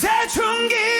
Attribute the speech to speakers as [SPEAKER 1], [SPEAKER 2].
[SPEAKER 1] 대충기